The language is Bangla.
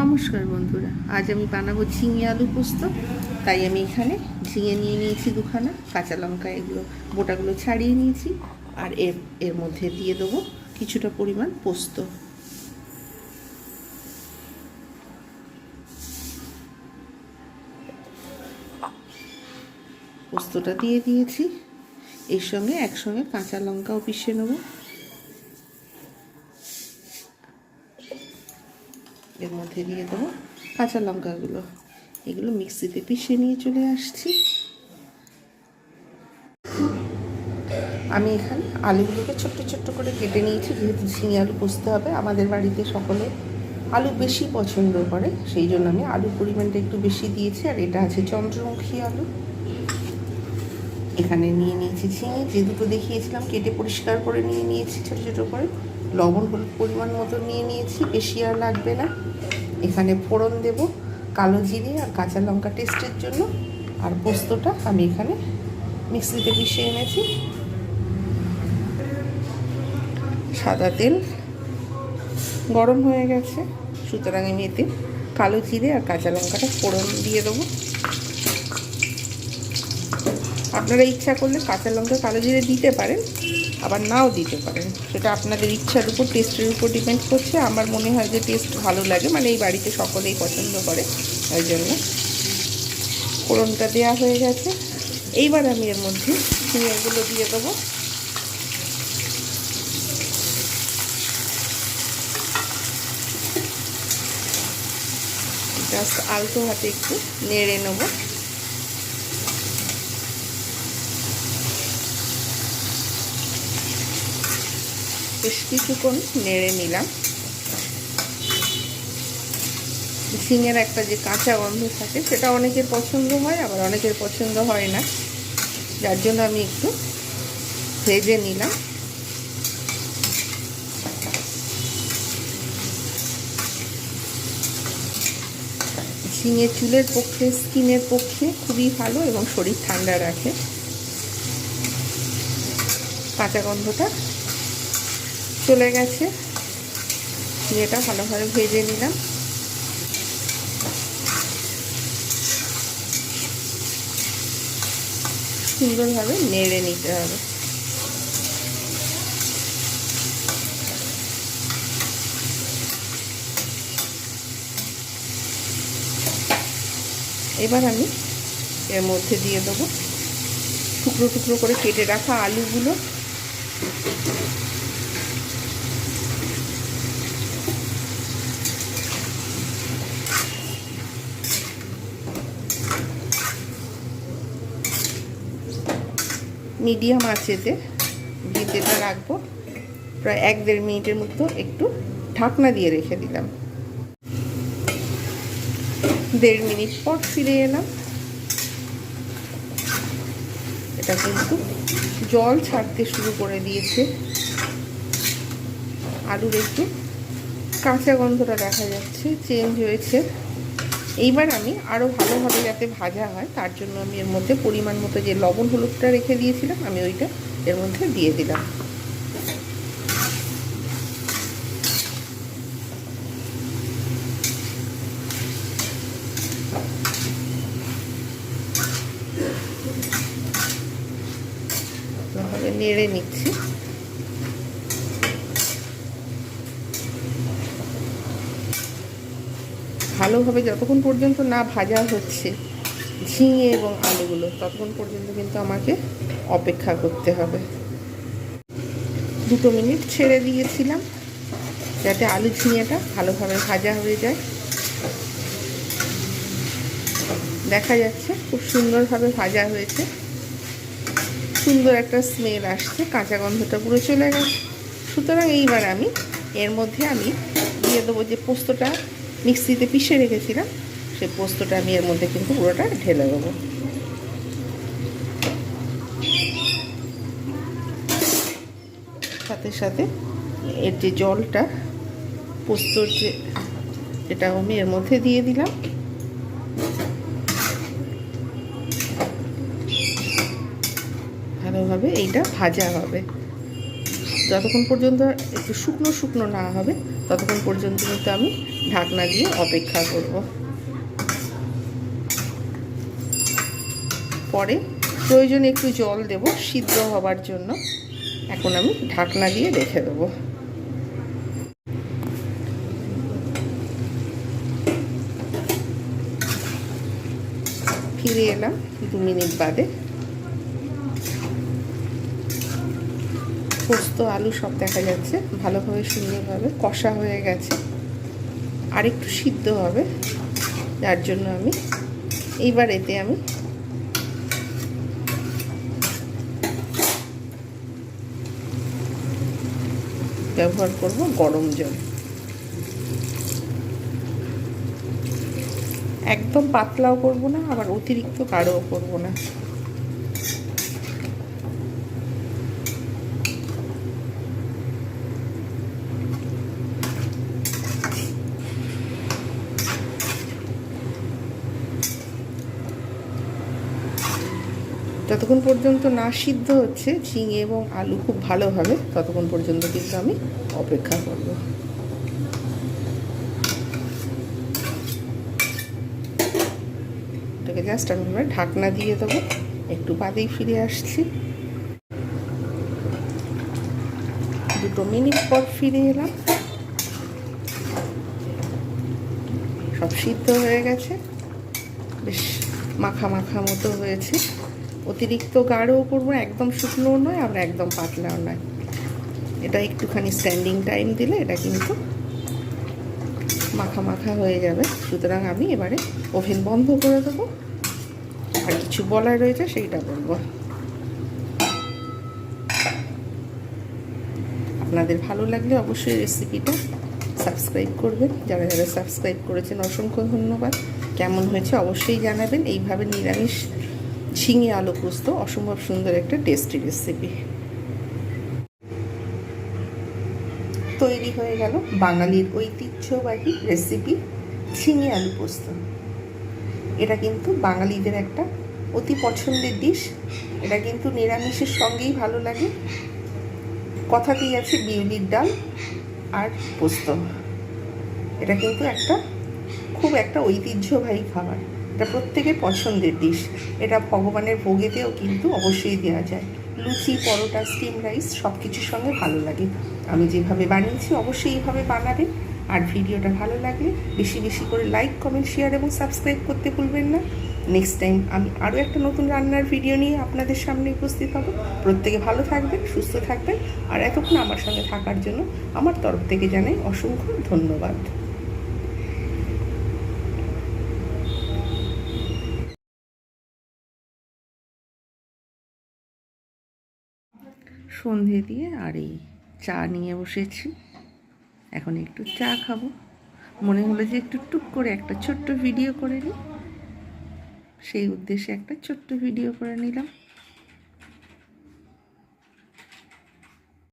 নমস্কার বন্ধুরা, আজ আমি বানাবো ঝিঙে আলু পোস্ত। তাই আমি এখানে ঝিঙে নিয়ে নিয়েছি দুখানা, কাঁচা লঙ্কা এগুলো বোটাগুলো ছাড়িয়ে নিয়েছি, আর এর এর মধ্যে দিয়ে দেবো কিছুটা পরিমাণ পোস্ত। পোস্তটা দিয়ে দিয়েছি, এর সঙ্গে একসঙ্গে কাঁচা লঙ্কাও পিষে নেব। এর মধ্যে দিয়ে দেবো কাঁচা লঙ্কাগুলো। এগুলো মিক্সিতে পিষে নিয়ে চলে আসছি। আমি এখানে আলুগুলোকে ছোট্ট ছোট্ট করে কেটে নিয়েছি। যেহেতু ঝিঙে আলু পুষতে হবে, আমাদের বাড়িতে সকলে আলু বেশি পছন্দ করে। সেই জন্য আমি আলুর পরিমাণটা একটু বেশি দিয়েছি, আর এটা আছে চন্দ্রমুখী আলু। এখানে নিয়ে নিয়েছি ঝিঙে যে দুটো দেখিয়েছিলাম, কেটে পরিষ্কার করে নিয়ে নিয়েছি, ছোটো ছোটো করে। লবণ, হলুদ পরিমাণ মতো নিয়ে নিয়েছি, বেশি আর লাগবে না। এখানে ফোড়ন দেব, কালো জিরে আর কাঁচা লঙ্কা টেস্টের জন্য। আর পোস্তটা আমি এখানে মিক্সিতে পিষে এনেছি। সাদা তেল গরম হয়ে গেছে। সুতরাং আমি এতে কালো জিরে আর কাঁচা লঙ্কাটা ফোড়ন দিয়ে দেবো। আপনারা ইচ্ছা করলে কাঁচা লঙ্কা কালো জিরে দিতে পারেন, আবার নাও দিতে পারেন। সেটা আপনাদের ইচ্ছার উপর টেস্টের উপর ডিপেন্ড করছে। আমার মনে হয় যে টেস্ট ভালো লাগে মানে এই বাড়িতে সকলেই পছন্দ করে, ওই জন্য। ফোড়নটা দেওয়া হয়ে গেছে। এইবার আমি এর মধ্যে ঝিঙেগুলো দিয়ে দেবো। জাস্ট আলতো হাতে একটু নেড়ে নেব। বেশ কিছুক্ষণ নেড়ে নিলাম। ঝিঙের একটা যে কাঁচা গন্ধ থাকে, সেটা অনেকের পছন্দ হয়, আবার অনেকের পছন্দ হয় না। যার জন্য আমি একটু ভেজে নিলাম। ঝিঙে চুলের পক্ষে, স্কিনের পক্ষে খুবই ভালো এবং শরীর ঠান্ডা রাখে। কাঁচা গন্ধটা চলে গেছে। এটা ভালোভাবে ভেজে নিলাম। সুন্দরভাবে নেড়ে নিতে হবে। এবার আমি এর মধ্যে দিয়ে দেবো। টুকরো টুকরো করে কেটে রাখা আলুগুলো। মিডিয়াম আঁচেতে ভিতেটা রাখব, প্রায় এক দেড় মিনিটের মতো একটু ঢাকনা দিয়ে রেখে দিলাম। দেড় মিনিট পর ফিরে এলাম। এটা কিন্তু জল ছাড়তে শুরু করে দিয়েছে। আলুর একটু কাঁচা গন্ধটা দেখা যাচ্ছে চেঞ্জ হয়েছে। এইবার আমি আরও ভালোভাবে যাতে ভাজা হয়, তার জন্য আমি এর মধ্যে পরিমাণ মতো যে লবণ হলুদটা রেখে দিয়েছিলাম, আমি ওইটা এর মধ্যে দিয়ে দিলাম। নেড়ে নিচ্ছি। ভালোভাবে যতক্ষণ পর্যন্ত না ভাজা হচ্ছে, ঝিঙে এবং আলুগুলো, ততক্ষণ পর্যন্ত কিন্তু আমাকে অপেক্ষা করতে হবে। দুটো মিনিট ছেড়ে দিয়েছিলাম, যাতে আলু ঝিঙেটা ভালোভাবে ভাজা হয়ে যায়। দেখা যাচ্ছে খুব সুন্দরভাবে ভাজা হয়েছে। সুন্দর একটা স্মেল আসছে, কাঁচা গন্ধটা পুরো চলে গেছে। সুতরাং এইবার আমি, এর মধ্যে আমি দিয়ে দেবো যে পোস্তটা মিক্সিতে পিষে রেখেছিলাম, সেই পোস্তটা আমি এর মধ্যে কিন্তু পুরোটা ঢেলে দেবো। সাথে সাথে এর যে জলটা, পোস্তর যে এটা আমি এর মধ্যে দিয়ে দিলাম, ভালোভাবে এইটা ভাজা হবে। যতক্ষণ পর্যন্ত একটু শুকনো শুকনো না হবে, ততক্ষণ পর্যন্ত কিন্তু আমি ঢাকনা দিয়ে অপেক্ষা করব। পরে প্রয়োজনে একটু জল দেব, সিদ্ধ হবার জন্য। এখন আমি ঢাকনা দিয়ে রেখে দেবো। ফিরে এলাম দু মিনিট বাদে। পোস্ত, আলু সব দেখা যাচ্ছে। ভালোভাবে সুন্দরভাবে কষা হয়ে গেছে। আর একটু সিদ্ধ হবে, যার জন্য আমি এইবার এতে আমি ব্যবহার করব গরম জল। একদম পাতলাও করব না, আবার অতিরিক্ত গাঢ়ও করব না। যতক্ষণ পর্যন্ত না সিদ্ধ হচ্ছে, ঝিঙে এবং আলু খুব ভালোভাবে ততক্ষণ পর্যন্ত কিন্তু আমি অপেক্ষা করব। এটাকে জাস্ট আমি ঢাকনা দিয়ে দেবো, একটু বাদেই ফিরে আসছি। দুটো মিনিট পর ফিরে এলাম। সব সিদ্ধ হয়ে গেছে। বেশ মাখা মাখা মতো হয়েছে। অতিরিক্ত গাঢ়ও করব, একদম শুকনোও নয় আবার একদম পাতলাও নয়। এটা একটুখানি স্ট্যান্ডিং টাইম দিলে এটা কিন্তু মাখা মাখা হয়ে যাবে। সুতরাং আমি এবারে ওভেন বন্ধ করে দেবো। আর কিছু বলার রয়েছে সেইটা বলব। আপনাদের ভালো লাগলে অবশ্যই রেসিপিটা সাবস্ক্রাইব করবেন। যারা যারা সাবস্ক্রাইব করেছেন, অসংখ্য ধন্যবাদ। কেমন হয়েছে অবশ্যই জানাবেন। এইভাবে নিরামিষ ঝিঙে আলু পোস্ত, অসম্ভব সুন্দর একটা টেস্টি রেসিপি তৈরি হয়ে গেল বাঙালির ঐতিহ্যবাহী রেসিপি ঝিঙে আলু পোস্ত। এটা কিন্তু বাঙালিদের একটা অতি পছন্দের ডিশ এটা কিন্তু নিরামিষের সঙ্গেই ভালো লাগে। কথাতেই আছে বিউলির ডাল আর পোস্ত। এটা কিন্তু একটা, খুব একটা ঐতিহ্যবাহী খাবার। এটা প্রত্যেকের পছন্দের ডিশ এটা ভগবানের ভোগেতেও কিন্তু অবশ্যই দেওয়া যায়। লুচি, পরোটা স্টিম রাইস সব কিছুর সঙ্গে ভালো লাগে। আমি যেভাবে বানিয়েছি অবশ্যই এইভাবে বানাবেন আর ভিডিওটা ভালো লাগলে বেশি বেশি করে লাইক কমেন্ট শেয়ার এবং সাবস্ক্রাইব করতে ভুলবেন না। নেক্সট টাইম আমি আরও একটা নতুন রান্নার ভিডিও নিয়ে আপনাদের সামনে উপস্থিত হব। প্রত্যেকে ভালো থাকবেন, সুস্থ থাকবেন। আর এতক্ষণ আমার সঙ্গে থাকার জন্য আমার তরফ থেকে জানাই অসংখ্য ধন্যবাদ। সন্ধে দিয়ে আর এই চা নিয়ে বসেছি। এখন একটু চা খাব। মনে হলো যে একটু টুক করে একটা ছোট্ট ভিডিও করে নিই। সেই উদ্দেশ্যে একটা ছোট্ট ভিডিও করে নিলাম।